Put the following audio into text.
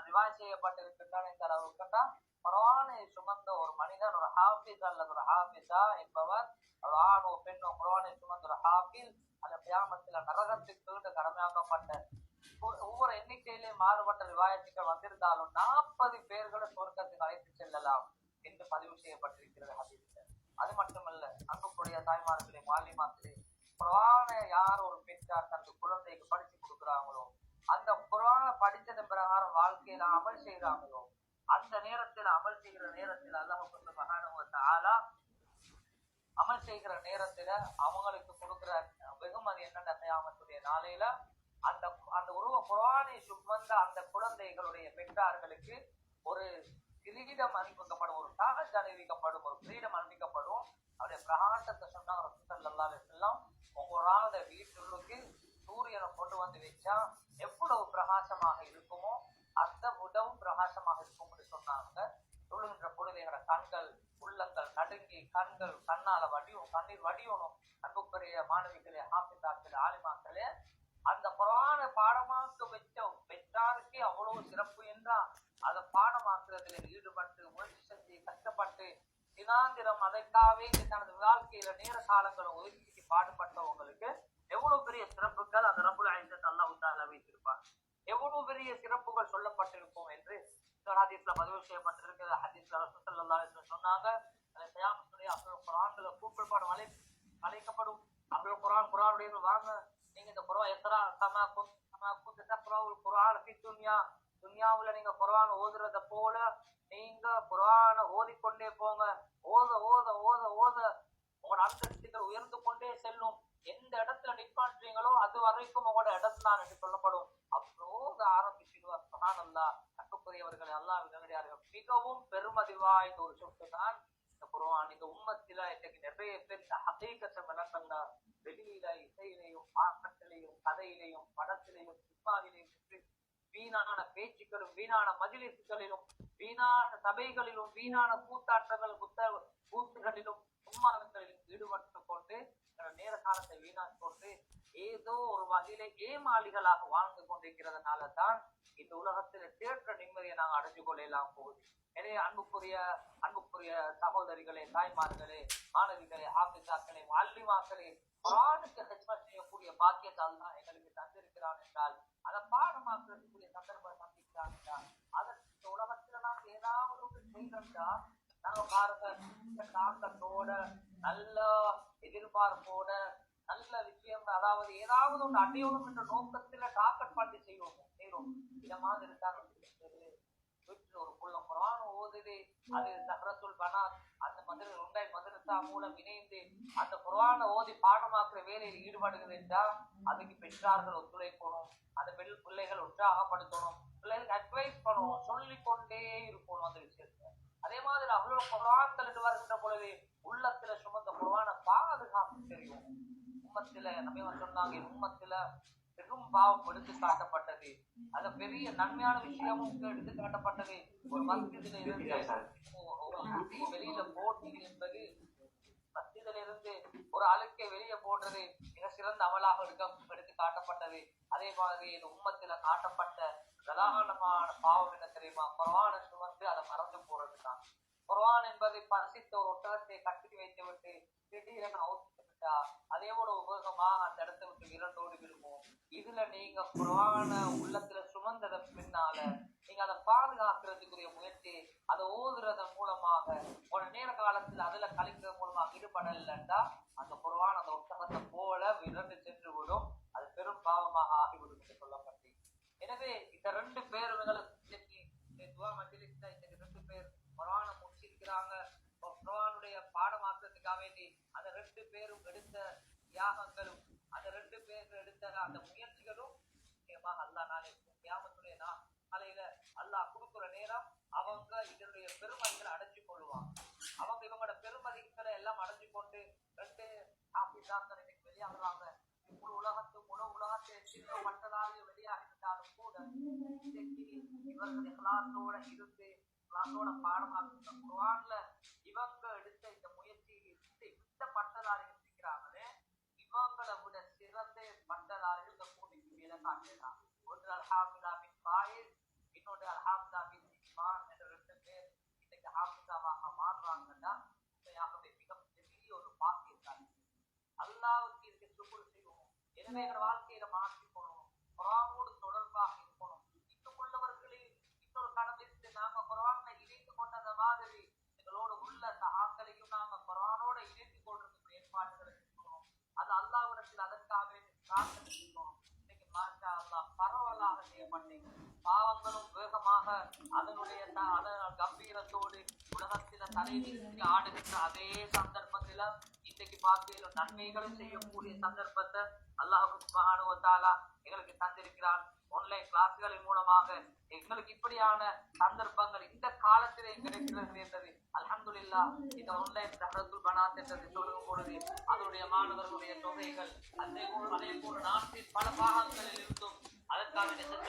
ரிவாய் செய்யப்பட்டிருக்கின்றான் இந்த அளவுக்குண்டா? குரானை சுமந்த ஒரு மனிதன் ஒரு ஹாஃபிஸ் அல்லது ஒரு ஹாஃபிஸா என்பவர் ஒரு ஆணோ பெண்ணோ குரானை சுமந்த ஒரு ஹாஃபிஸ் அந்த கிராமத்தில் நரகத்துக்கு கடமையாக்கப்பட்ட ஒவ்வொரு எண்ணிக்கையிலே மாறுபட்ட ரிவாயத்துகள் வந்திருந்தாலும் நாற்பது பேர்களை சொர்க்கத்துக்கு அழைத்து செல்லலாம் என்று பதிவு செய்யப்பட்டிருக்கிறது ஹதீஸ்ல. அது மட்டுமல்ல அன்புக்குரிய தாய்மார்களே மாலிமாக்களே குரானை யார் ஒரு பெற்றார் தனது குழந்தைக்கு படித்து கொடுக்குறாங்களோ அந்த படித்ததன் பிரகாரம் வாழ்க்கையில அமல் செய்றாங்களோ அந்த நேரத்தில் அமல் செய்கிற நேரத்தில் அல்லாஹ் சுப்ஹானஹு ஆலா அமல் செய்கிற நேரத்துல அவங்களுக்கு கொடுக்குற வெகுமதி என்னென்ன? கயாமத்துடைய நாளையில அந்த அந்த உருவ குரானை சுமந்த அந்த குழந்தைகளுடைய பெற்றார்களுக்கு ஒரு கிரீடம் அணிவிக்கப்படும் ஒரு தாஜ் அணிவிக்கப்படும் ஒரு கிரீடம் அணிவிக்கப்படும். அவருடைய பிரகாசத்தை சொன்னாங்க ரசூலுல்லாஹி அலைஹி வஸல்லம் உங்களோட வீட்டுக்கு சூரியனை கொண்டு வந்து வச்சா எவ்வளவு பிரகாசமாக இருக்குமோ அந்த விடவும் பிரகாசமாக இருக்கும் என்று சொன்னாங்க சொல்லுகின்ற பொழுது எங்களோட கண்கள் உள்ளங்கள் நடுங்கி கண்கள் கண்ணால வடியும் கண்ணீர் வடியணும் அன்புக்குரிய மாணவிகளே ஹாஃபிதாக்களே ஆலிமாக்களே அந்த புறான பாடமாக்க வச்ச பெற்றாருக்கே அவ்வளவு சிறப்பு என்றால் அதை பாடமாக்குறதுல ஈடுபட்டு முயற்சி செஞ்சு கஷ்டப்பட்டு தினாந்திரம் அதற்காகவே தனது வாழ்க்கையில நேர காலங்களை ஒதுக்கி பாடுபட்டவங்களுக்கு எவ்வளவு பெரிய சிறப்புகள் அந்த ரபுல் ஐசத் அல்லாஹ் தாலா வைத்திருப்பார். எவ்வளவு பெரிய சிறப்புகள் சொல்லப்பட்டிருக்கும் என்று ஹதீஸ்ல பதிவு செய்யப்பட்டிருக்கிறது. ஹதீஸ்ல ரசூல் ஸல்லல்லாஹு அலைஹி சொன்னாங்க அந்த கியாமத்துடைய அப்துல் குர்ஆன்ல கூப்பிடப்படும் அழை அழைக்கப்படும். அப்துல் குர்ஆன் குரானுடைய வாங்க. நீங்க இந்த குர்ஆன் எத்தரா கமா குன் கமா குன் தக்ராவுல் குர்ஆன் ஃபி துன்யா. துன்யாவுல நீங்க குரான் ஓதுறத போல நீங்க குர்ஆனை ஓதிக்கொண்டே போங்க. ஓத ஓத ஓத ஓத. உங்களோட அந்தஸ்துகள் உயர்ந்து கொண்டே செல்லும். எந்த இடத்துல நிப்பாட்டுறீங்களோ அது வரைக்கும் உங்களோட இடம் தான் என்று சொல்லப்படும். அப்போத ஆரம்பிச்சிடுவார் சுஹானல்லா. அன்புக்குரியவர்கள் அல்லாஹ் விளங்குகிறார்கள். மிகவும் பெருமதி வாய்ந்த ஒரு சொத்து தான் குரான் இந்த உம்மத்தில இன்னைக்கு நிறைய பேர் இந்த ஹகீகத்தை விளக்கண்டா வெளியில இசையிலையும் பாக்கத்திலையும் கதையிலையும் படத்திலையும் சினிமாவிலையும் வீணான பேச்சுக்களும் வீணான மஜிலிசுகளிலும் வீணான சபைகளிலும் வீணான கூத்தாட்டங்கள் புத்த கூத்துகளிலும் உம்மானங்களிலும் ஈடுபட்டு கொண்டு நேர காலத்தை வீணாக்கொண்டு ஏதோ ஒரு வகையில ஏமாளிகளாக வாழ்ந்து கொண்டிருக்கிறதுனால தான் இந்த உலகத்துல தேற்ற நிம்மதியை நாங்கள் அடைஞ்சு கொள்ளலாம் போகுது. எனவே அன்புக்குரிய அன்புக்குரிய சகோதரிகளே தாய்மார்களே மாணவிகளே ஆபிசாக்களே அல்லிமாக்களே குரானுக்கு ஹெச்மத் செய்யக்கூடிய பாக்கியத்தால் தான் எங்களுக்கு தந்திருக்கிறான் என்றால் அதை பாடமாக்குறதுக்குரிய சந்தர்ப்பம் சந்திக்கிறான் என்றால் அதற்கு இந்த உலகத்துல நாங்கள் ஏதாவது ஒன்று செய்யறா நாங்க பாருங்க இந்த தாக்கத்தோட நல்ல எதிர்பார்ப்போட நல்ல விஷயம் அதாவது ஏதாவது ஒன்று அடையணும் என்ற நோக்கத்துல டாக்கட் பண்ணி செய்வோம்? செய்வோம் இதமாக மாதிரி இருந்தாங்க வீட்டுல ஒரு புள்ள குரான் ஓதுது. அது சஹரத்துல் பனாத் அந்த மதுரை உண்டாய் மதுரசா மூலம் இணைந்து அந்த குரானை ஓதி பாடமாக்குற வேலையில் ஈடுபடுகிறது என்றால் அதுக்கு பெற்றார்கள் ஒத்துழைக்கணும். அந்த பெண் பிள்ளைகள் உற்சாகப்படுத்தணும். பிள்ளைகளுக்கு அட்வைஸ் பண்ணணும் சொல்லிக்கொண்டே இருக்கணும் அந்த விஷயத்த. அதே மாதிரி அவ்வளவு குரான் என்று வருகின்ற பொழுது உள்ளத்துல சுமந்த குரானை பாதுகாப்பு தெரியும். உம்மத்தில நம்ம சொன்னாங்க உம்மத்தில பெரும் பாவம் எடுத்து காட்டப்பட்டது. அது பெரிய நன்மையான விஷயமும் எடுத்து காட்டப்பட்டது. ஒரு மஸ்ஜிதில இருந்து வெளியில போட்டது என்பது மஸ்ஜிதில இருந்து ஒரு அழுக்கை வெளியே போடுறது மிக சிறந்த அமலாக எடுக்க எடுத்து காட்டப்பட்டது. அதே மாதிரி இந்த உம்மத்தில காட்டப்பட்ட பிரதானமான பாவம் என்ன தெரியுமா? குரவான சுமந்து அதை மறந்து போறது தான் குரவான் என்பதை பரிசித்த ஒரு ஒட்டகத்தை கட்டி வைத்து விட்டு திடீரென அவுத்து விட்டா அதே போல உபயோகமாக அந்த இடத்தை விட்டு இரண்டோடு விடுவோம். இதுல நீங்க குர்ஆன உள்ளத்துல சுமந்தத பின்னால நீங்க அதை பாதுகாக்கிறதுக்குரிய முயற்சி அதை ஓதுறதன் மூலமாக ஒரு நேர காலத்துல அதுல கழிக்கிறது மூலமாக ஈடுபடலைன்னா அந்த குர்ஆன் அந்த ஒட்டகத்தை போல விரண்டு சென்று விடும். அது பெரும் பாவமாக ஆகிவிடும் என்று சொல்லப்பட்டு எனவே இந்த ரெண்டு பேர் இவங்களுக்கு இன்னைக்கு ரெண்டு பேர் குர்ஆனை முடிச்சிருக்கிறாங்க குர்ஆனுடைய பாடமாக்குறதுக்காக வேண்டி அந்த ரெண்டு பேரும் எடுத்த தியாகங்களும் அந்த ரெண்டு பேர் எடுத்த அந்த முயற்சி நிச்சயமாக அல்லாஹ் நாளை கியாமத்துடைய நான் நாளையில அல்லாஹ் கொடுக்குற நேரம் அவங்க இதனுடைய பெருமதிகளை அடைஞ்சு கொள்ளுவாங்க அவங்க இவங்களோட பெருமதிகளை எல்லாம் அடைஞ்சு கொண்டு ரெண்டு ஆபீஸாக்கள் இன்னைக்கு வெளியாகுறாங்க. முழு உலகத்து முழு உலகத்தை சின்னப்பட்டதாக வெளியாகிவிட்டாலும் கூட இவர்கள் இஹ்லாஸோட இருந்து இஹ்லாஸோட பாடமாக்குற குர்ஆன்ல இவங்க காட்டியதான் ஒன்று அல்ஹாமிதா பின் பாயில் இன்னொன்று அல்ஹாமிதா பின் இஸ்மான் என்ற ரெண்டு பேர் இன்னைக்கு ஹாமிதாவாக மாறுறாங்கன்னா மிக மிகப்பெரிய ஒரு பாக்கியம் தான் அல்லாவுக்கு இருக்க சுக்குள் செய்வோம். எனவே எங்கள் வாழ்க்கையில மாற்றிக்கொள்வோம் குரானோடு தொடர்பாக இருக்கணும் உள்ளவர்களே இன்னொரு கடமைக்கு நாம குரானை இணைத்து கொண்டத மாதிரி எங்களோட உள்ள சகாக்களையும் நாம குரானோட இணைத்து கொள்றதுக்கு ஏற்பாடுகளை இருக்கணும் அது அல்லாவிடத்தில் அதற்காக பிரார்த்தனை பரவலாக செய்யப்பட்டீங்க பாவங்களும் வேகமாக அதனுடைய கம்பீரத்தோடு உலகத்தில தலைவிரித்து ஆடுகின்ற அதே சந்தர்ப்பத்தில இன்றைக்கு பார்க்கையில நன்மைகளும் செய்யக்கூடிய சந்தர்ப்பத்தை அல்லாஹு எங்களுக்கு தந்திருக்கிறான் ஆன்லைன் கிளாஸ்களின் மூலமாக எங்களுக்கு இப்படியான சந்தர்ப்பங்கள் இந்த காலத்திலே கிடைக்கிறது என்றது அல்ஹம்துலில்லாஹ் இந்த ஆன்லைன் தகவல் பனாத் என்றது சொல்லும் பொழுது அதனுடைய மாணவர்களுடைய தொகைகள் அதே போல் அதே போல் நாட்டின் பல பாகங்களில் இருந்தும் ale